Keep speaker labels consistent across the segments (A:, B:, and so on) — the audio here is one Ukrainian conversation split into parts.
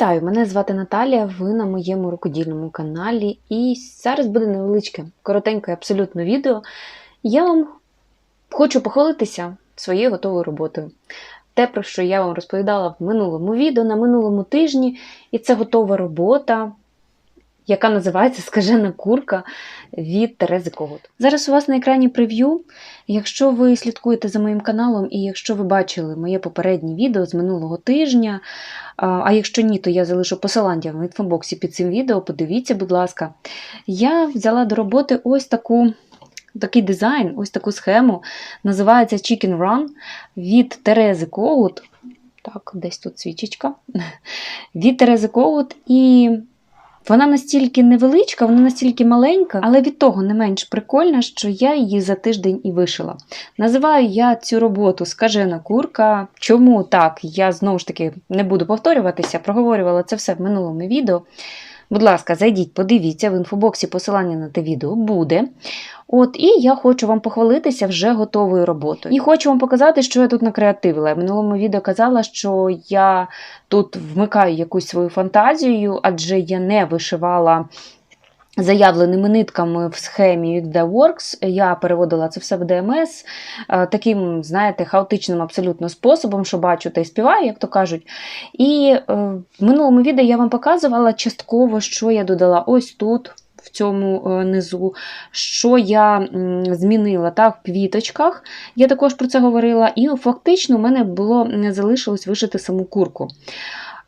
A: Вітаю! Мене звати Наталія. Ви на моєму рукодільному каналі. І зараз буде невеличке, коротеньке абсолютно відео. Я вам хочу похвалитися своєю готовою роботою. Те, про що я вам розповідала в минулому відео на минулому тижні, і це готова робота, яка називається Скажена курка від Терези Когут. Зараз у вас на екрані прев'ю. Якщо ви слідкуєте за моїм каналом, і якщо ви бачили моє попереднє відео з минулого тижня, а якщо ні, то я залишу посилання в інфобоксі під цим відео, подивіться, будь ласка. Я взяла до роботи ось таку. Такий дизайн, ось таку схему. Називається Chicken Run від Терези Когут. Так, десь тут свічечка. Від Терези Когут. І вона настільки невеличка, вона настільки маленька, але від того не менш прикольна, що я її за тиждень і вишила. Називаю я цю роботу Скажена курка. Чому так? Я знову ж таки не буду повторюватися, проговорювала це все в минулому відео. Будь ласка, зайдіть, подивіться, в інфобоксі посилання на те відео буде. От, І я хочу вам похвалитися вже готовою роботою. І хочу вам показати, що я тут накреативила. Я в минулому відео казала, що я тут вмикаю якусь свою фантазію, адже я не вишивала. Заявленими нитками в схемі Works я переводила це все в DMS е, таким, знаєте, хаотичним абсолютно способом, що бачу та й співаю, як то кажуть. І е, в минулому відео я вам показувала частково, що я додала ось тут. В цьому е, низу, що я змінила так, в квіточках, я також про це говорила, і фактично у мене було не залишилось вишити саму курку.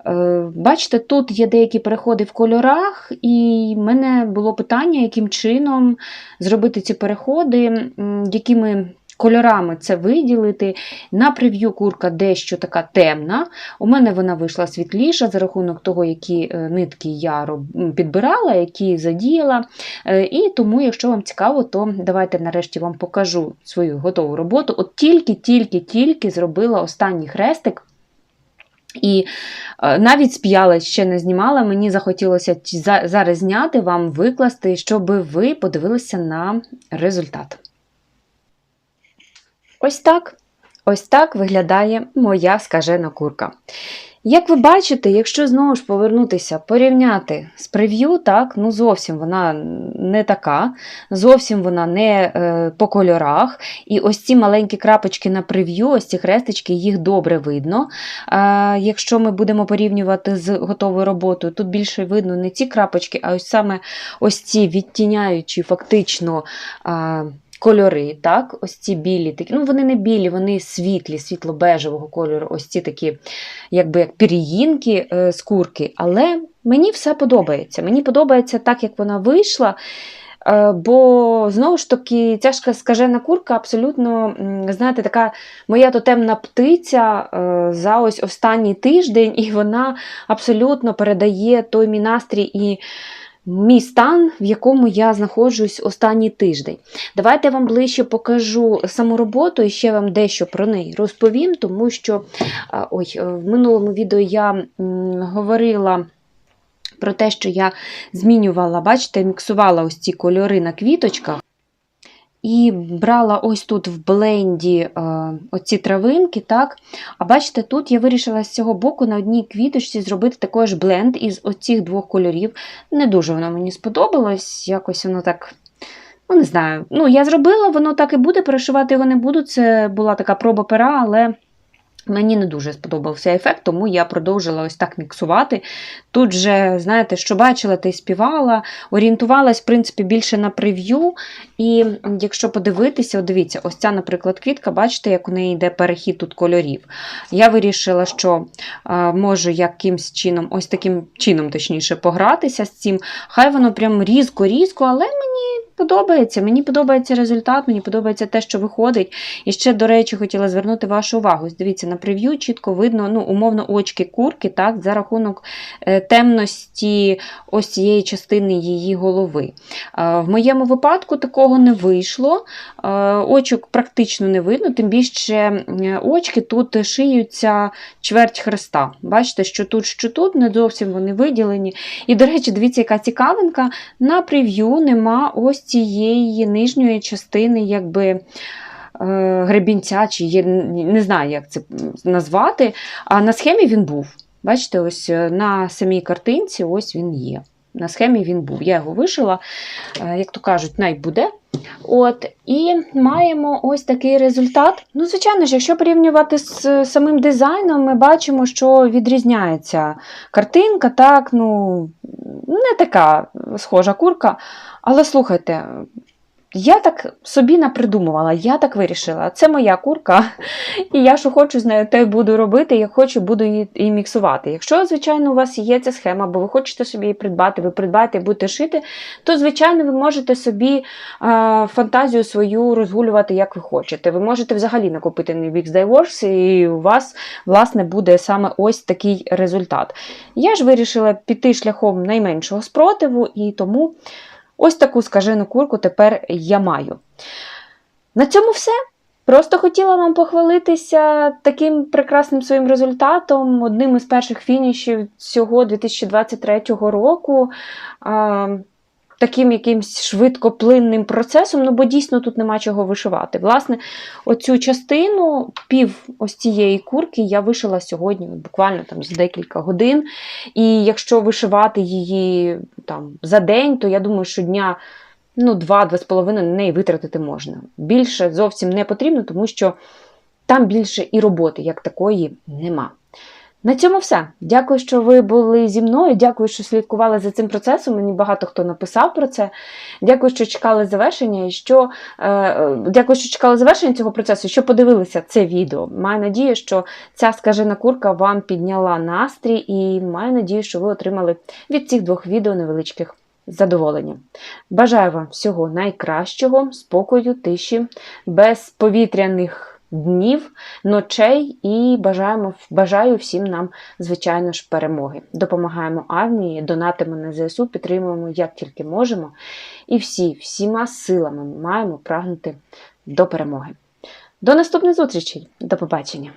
A: Е, Бачите, тут є деякі переходи в кольорах, і в мене було питання, яким чином зробити ці переходи, якими кольорами це виділити. На прев'ю курка дещо така темна. У мене вона вийшла світліша за рахунок того, які е, нитки я підбирала, які задіяла. Е, І тому, якщо вам цікаво, то давайте нарешті вам покажу свою готову роботу. От тільки-тільки-тільки зробила останній хрестик. І е, навіть сп'яла, ще не знімала. Мені захотілося зараз зняти, вам викласти, щоб ви подивилися на результат. Ось так. Ось так виглядає моя скажена курка. Як ви бачите, якщо знову ж повернутися, порівняти з прев'ю, так, ну зовсім вона не така, зовсім вона не е, по кольорах. І ось ці маленькі крапочки на прев'ю, ось ці хрестички, їх добре видно. А, якщо ми будемо порівнювати з готовою роботою, тут більше видно не ці крапочки, а ось саме ось ці відтіняючі фактично. А, Кольори, так, ось ці білі, такі, ну вони не білі, вони світлі, світло-бежевого кольору, ось ці такі, якби як пір'їнки е, з курки. Але мені все подобається. Мені подобається так, як вона вийшла. Е, Бо знову ж таки, ж скажена курка абсолютно, знаєте, така моя тотемна птиця е, за ось останній тиждень, і вона абсолютно передає той мій настрій і мій стан, в якому я знаходжусь останній тиждень. Давайте я вам ближче покажу саму роботу і ще вам дещо про неї розповім, тому що ой, е, в минулому відео я говорила. Про те, що я змінювала, бачите, міксувала ось ці кольори на квіточках. І брала ось тут в бленді е, оці травинки. так. А бачите, тут я вирішила з цього боку на одній квіточці зробити також бленд із оцих двох кольорів. Не дуже воно мені сподобалось, якось воно так. Ну, не знаю. Ну, я зробила, воно так і буде, перешивати його не буду. Це була така проба пера, але мені не дуже сподобався ефект, тому я продовжила ось так міксувати. Тут же, знаєте, що бачила, та й співала, орієнтувалась, в принципі, більше на прев'ю. І якщо подивитися, от дивіться, ось ця, наприклад, квітка, бачите, як у неї йде перехід тут кольорів. Я вирішила, що можу якимсь чином, ось таким чином, точніше, погратися з цим. Хай воно прям різко-різко, але мені подобається. Мені подобається результат, мені подобається те, що виходить. І ще, до речі, хотіла звернути вашу увагу. Дивіться, на прев'ю чітко видно, ну, умовно, очки курки, так, за рахунок е, темності ось цієї частини її голови. Е, В моєму випадку такого не вийшло. Е, Очок практично не видно, тим більше очки тут шиються чверть хреста. Бачите, що тут, що тут, не зовсім вони виділені. І, до речі, дивіться, яка цікавинка, на прев'ю нема ось цієї нижньої частини, якби. е, Гребінця, чи є, не знаю, як це назвати. А на схемі він був. Бачите, ось е, на самій картинці ось він є. На схемі він був. Я його вишила, е, як то кажуть, най буде. От, і маємо ось такий результат. Ну, звичайно ж, якщо порівнювати з самим дизайном, ми бачимо, що відрізняється картинка, так, ну, не така схожа курка. Але слухайте, я так собі напридумувала, я так вирішила. Це моя курка, і я що хочу з нею, те буду робити, як хочу, буду її і міксувати. Якщо, звичайно, у вас є ця схема, бо ви хочете собі її придбати, ви придбаєте і будете шити, то, звичайно, ви можете собі е, фантазію свою розгулювати, як ви хочете. Ви можете взагалі накупити на Wix Dyeworks, і у вас, власне, буде саме ось такий результат. Я ж вирішила піти шляхом найменшого спротиву, і тому. Ось таку скажену курку тепер я маю. На цьому все. Просто хотіла вам похвалитися таким прекрасним своїм результатом, одним із перших фінішів цього 2023 року. Таким якимсь швидкоплинним процесом, ну бо дійсно тут нема чого вишивати. Власне, оцю частину, пів ось цієї курки я вишила сьогодні, буквально там за декілька годин. І якщо вишивати її там за день, то я думаю, що дня ну, два-два з половиною на неї витратити можна. Більше зовсім не потрібно, тому що там більше і роботи, як такої, нема. На цьому все. Дякую, що ви були зі мною. Дякую, що слідкували за цим процесом. Мені багато хто написав про це. Дякую, що чекали завершення. І що е, дякую, що чекали завершення цього процесу. Що подивилися це відео. Маю надію, що ця скажена курка вам підняла настрій, і маю надію, що ви отримали від цих двох відео невеличких задоволення. Бажаю вам всього найкращого, спокою, тиші, без повітряних днів, ночей і бажаємо, бажаю всім нам, звичайно ж, перемоги. Допомагаємо армії, донатимо на ЗСУ, підтримуємо як тільки можемо. І всі, всіма силами маємо прагнути до перемоги. До наступних зустрічей. До побачення!